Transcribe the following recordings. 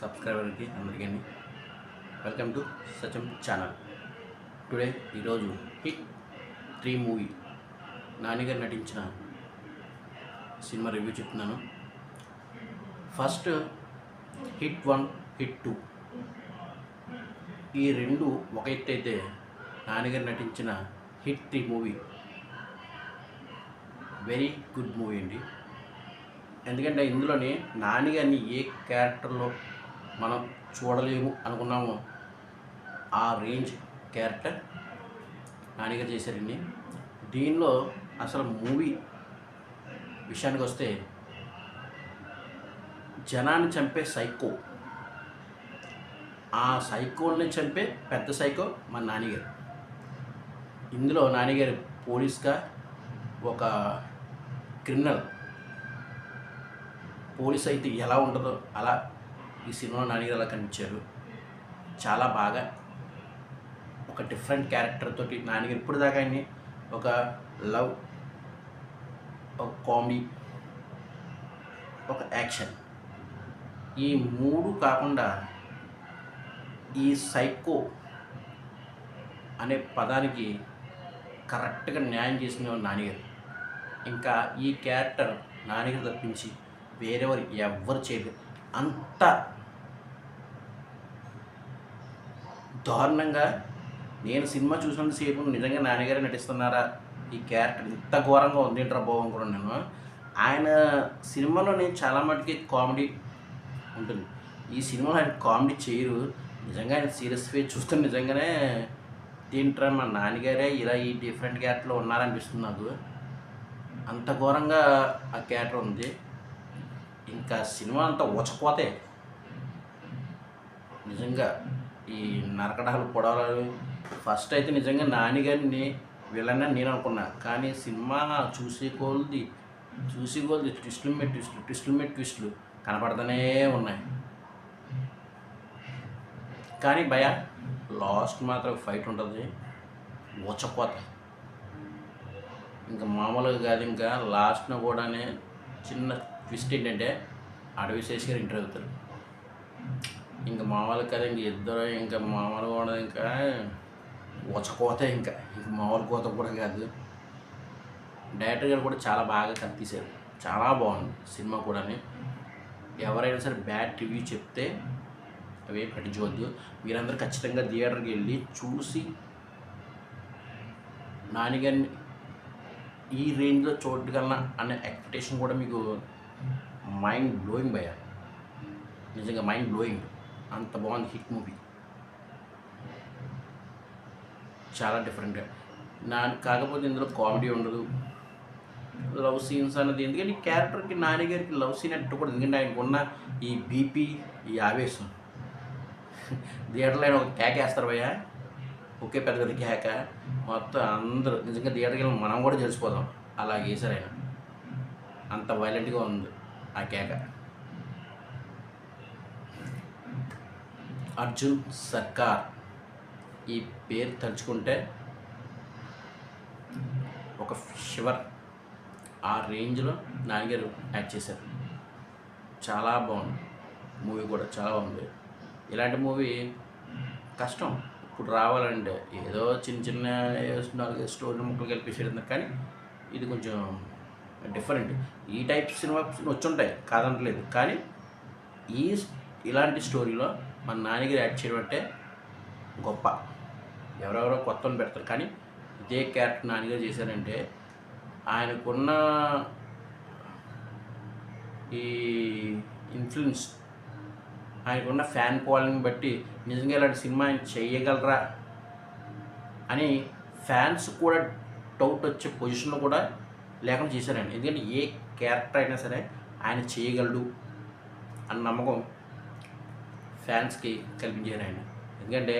సబ్స్క్రైబర్కి అందరికీ welcome to సచం channel today ఈరోజు హిట్ త్రీ మూవీ నానిగారు నటించిన సినిమా రివ్యూ చెప్తున్నాను. First hit one hit two. ఈ రెండు ఒక ఎత్తు అయితే నానిగారు నటించిన hit three movie very good movie అండి. ఎందుకంటే ఇందులోనే నానిగారిని ఏ క్యారెక్టర్లో మనం చూడలేము అనుకున్నామో. ఆ రేంజ్ క్యారెక్టర్ నానిగారు చేశారండి దీనిలో అసలు మూవీ విషయానికి వస్తే జనాన్ని చంపే సైకో. ఆ సైకోల్ని చంపే పెద్ద సైకో మన నానిగారు. ఇందులో నానిగారు పోలీస్గా ఒక క్రిమినల్. పోలీస్ అయితే ఎలా ఉంటుందో అలా ఈ సినిమాలో నానిగారు అలా కనిపించారు. చాలా బాగా ఒక డిఫరెంట్ క్యారెక్టర్ తోటి నానిగారు ఇప్పుడు దాకా ఆయన్ని ఒక లవ్ ఒక కామెడీ ఒక యాక్షన్ ఈ మూడు కాకుండా ఈ సైకో అనే పదానికి కరెక్ట్గా న్యాయం చేసిన నానిగారు ఇంకా ఈ క్యారెక్టర్ నానిగారు తప్పించి వేరెవరు ఎవ్వరు చేయలేదు. అంత దారుణంగా నేను సినిమా చూసినంతసేపు నిజంగా నాన్నగారే నటిస్తున్నారా? ఈ క్యారెక్టర్ ఇంత ఘోరంగా ఉంది బాబు కూడా నేను ఆయన సినిమాలో నేను చాలా మటుకి కామెడీ ఉంటుంది. ఈ సినిమాలో ఆయన కామెడీ చేయరు. నిజంగా ఆయన సీరియస్ ఫేస్ చూస్తే నిజంగానే ఏంట్రా మా నాన్నగారే ఇలా ఈ డిఫరెంట్ క్యారెక్టర్లో ఉన్నారనిపిస్తుంది నాకు. అంత ఘోరంగా ఆ క్యారెక్టర్ ఉంది. ఇంకా సినిమా అంతా ఉచకోతే నిజంగా ఈ నరకడాలు పొడవలు ఫస్ట్ అయితే నిజంగా నానిగారిని వీళ్ళని నేను అనుకున్నా. కానీ సినిమా చూసే కొలది చూసే కొలది ట్విస్టులు మీద ట్విస్టులు ట్విస్టులు మీద ట్విస్టులు కనపడుతూనే ఉన్నాయి. కానీ భయ లాస్ట్ మాత్రం ఫైట్ ఉంటుంది ఊచకోత ఇంకా మామూలుగా కాదు ఇంకా లాస్ట్న కూడానే చిన్న ట్విస్ట్ ఏంటంటే అడవి శేష్ గారు ఇంటర్ అవుతారు. ఇంకా మామూలు కదా ఇంక ఇద్దరు ఇంకా మామూలుగా కూడా ఇంకా ఊచకోత ఇంకా. ఇంకా మామూలు కోత కూడా కాదు. డైరెక్టర్ గారు కూడా చాలా బాగా కనిపిస్తారు చాలా బాగుంది సినిమా కూడా ఎవరైనా సరే బ్యాడ్ రివ్యూ చెప్తే అవే పట్టించుకోవద్దు మీరందరూ ఖచ్చితంగా థియేటర్కి వెళ్ళి చూసి నానిగారిని ఈ రేంజ్లో చూడగలనా అనే ఎక్స్పెక్టేషన్ కూడా మీకు మైండ్ బ్లోయింగ్ భయ నిజంగా మైండ్ బ్లోయింగ్ అంత బాగుంది హిట్ మూవీ చాలా డిఫరెంట్గా నా కాకపోతే ఇందులో కామెడీ ఉండదు లవ్ సీన్స్ అన్నది ఎందుకంటే ఈ క్యారెక్టర్కి నాన్నగారికి లవ్ సీన్ అంటే కూడా ఎందుకంటే ఆయనకు ఉన్న ఈ బీపీ ఈ ఆవేశం థియేటర్లో ఆయన ఒక క్యాక్ వేస్తారు భయ్యా ఒకే పెద్ద పెద్ద క్యాక మొత్తం అందరూ నిజంగా థియేటర్కి వెళ్ళి మనం కూడా తెలిసిపోదాం అలా వేశారు ఆయన అంత వైలెంట్గా ఉంది ఆ కేక. అర్జున్ సర్కార్ ఈ పేరు తలుచుకుంటే ఒక షివర్ ఆ రేంజ్లో నాన్నగారు యాక్ట్ చేశారు. చాలా బాగుంది. మూవీ కూడా చాలా బాగుంది. ఇలాంటి మూవీ కష్టం. ఇప్పుడు రావాలంటే ఏదో చిన్న చిన్న నాలుగు స్టోరీ ముక్కలు కలిపేసేది కానీ ఇది కొంచెం డిఫరెంట్ ఈ టైప్ సినిమా వచ్చుంటాయి కాదనట్లేదు. కానీ ఈ ఇలాంటి స్టోరీలో మన నాన్నగారు యాడ్ చేయడం అంటే గొప్ప. ఎవరెవరో కొత్త పెడతారు. కానీ ఇదే క్యారెక్టర్ నాన్నగారు చేశారంటే ఆయనకున్న ఈ ఇన్ఫ్లుయెన్స్ ఆయనకున్న ఫ్యాన్ ఫాలోయింగ్ బట్టి నిజంగా ఇలాంటి సినిమా ఆయన చేయగలరా అని ఫ్యాన్స్ కూడా డౌట్ వచ్చే పొజిషన్లో కూడా లేకుండా చేశారండి. ఎందుకంటే ఏ క్యారెక్టర్ అయినా సరే ఆయన చేయగలడు అన్న నమ్మకం ఫ్యాన్స్కి కల్పించారు ఆయన. ఎందుకంటే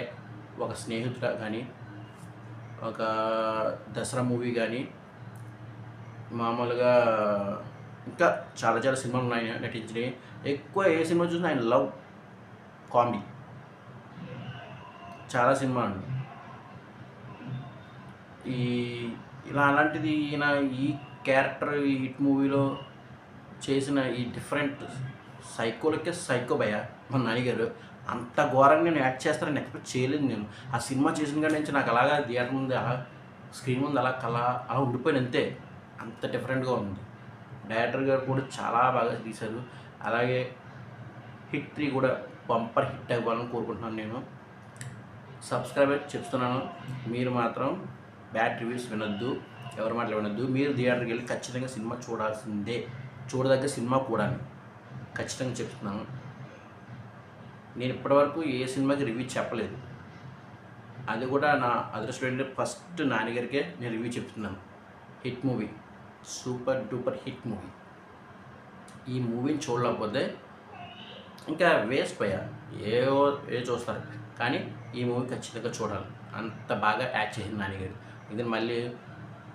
ఒక స్నేహితుడ కానీ ఒక దసరా మూవీ కానీ మామూలుగా ఇంకా చాలా చాలా సినిమాలు ఉన్నాయి ఆయన నటించినవి ఎక్కువ ఏ సినిమా చూసినా ఆయన లవ్ కామెడీ. చాలా సినిమా అండి. ఈ ఇలా అలాంటిది ఈయన ఈ క్యారెక్టర్ ఈ హిట్ మూవీలో చేసిన ఈ డిఫరెంట్ సైకోలకే సైకో భయ మా నాన్నగారు. అంత ఘోరంగా నేను యాక్ట్ చేస్తానని ఎక్స్పెక్ట్ చేయలేదు నేను. ఆ సినిమా చేసిన కాడి నుంచి నాకు అలాగా థియేటర్ ముందు అలా స్క్రీన్ ముందు అలా కళ అలా ఉండిపోయింది అంతే. అంత డిఫరెంట్గా ఉంది. డైరెక్టర్ గారు కూడా చాలా బాగా తీశారు. అలాగే హిట్ త్రీ కూడా బంపర్ హిట్ అవ్వాలని కోరుకుంటున్నాను నేను. సబ్స్క్రైబర్ చెప్తున్నాను. మీరు మాత్రం బ్యాడ్ రివ్యూస్ వినొద్దు ఎవరి మాటలు వినొద్దు. మీరు థియేటర్కి వెళ్ళి ఖచ్చితంగా సినిమా చూడాల్సిందే. చూడదగ్గ సినిమా కూడా ఖచ్చితంగా చెప్తున్నాను. నేను ఇప్పటివరకు ఏ సినిమాకి రివ్యూ చెప్పలేదు. అది కూడా నా అదృష్టం ఫస్ట్ నాన్నగారికే నేను రివ్యూ చెప్తున్నాను. Hit movie. Super duper hit movie. ఈ మూవీని చూడలేకపోతే ఇంకా వేస్ట్ పోయా ఏవో ఏ చూస్తారు. కానీ ఈ మూవీ ఖచ్చితంగా చూడాలి. అంత బాగా యాక్ట్ చేసింది నాన్నగారు. ఇది మళ్ళీ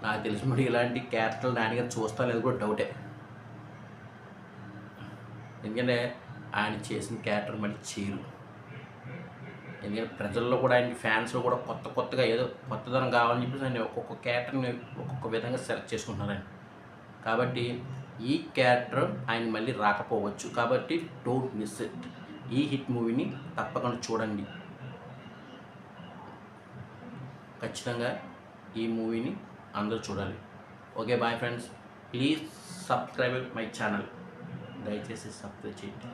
నాకు తెలిసిన మరి ఇలాంటి క్యారెక్టర్లు నాన్నగారు చూస్తా లేదు కూడా డౌటే ఎందుకంటే ఆయన చేసిన క్యారెక్టర్ మళ్ళీ చేయరు ఎందుకంటే ప్రజల్లో కూడా ఆయనకి ఫ్యాన్స్లో కూడా కొత్త కొత్తగా ఏదో కొత్తదనం కావాలని చెప్పేసి ఆయన ఒక్కొక్క క్యారెక్టర్ని ఒక్కొక్క విధంగా సెలెక్ట్ చేసుకుంటున్నారు ఆయన. కాబట్టి ఈ క్యారెక్టర్ ఆయన మళ్ళీ రాకపోవచ్చు. కాబట్టి డోంట్ మిస్ ఇట్ ఈ హిట్ మూవీని తప్పకుండా చూడండి. ఖచ్చితంగా ఈ మూవీని అందరూ చూడాలి. Okay bye friends. Please subscribe my channel. దయచేసి సబ్స్క్రైబ్ చేయండి.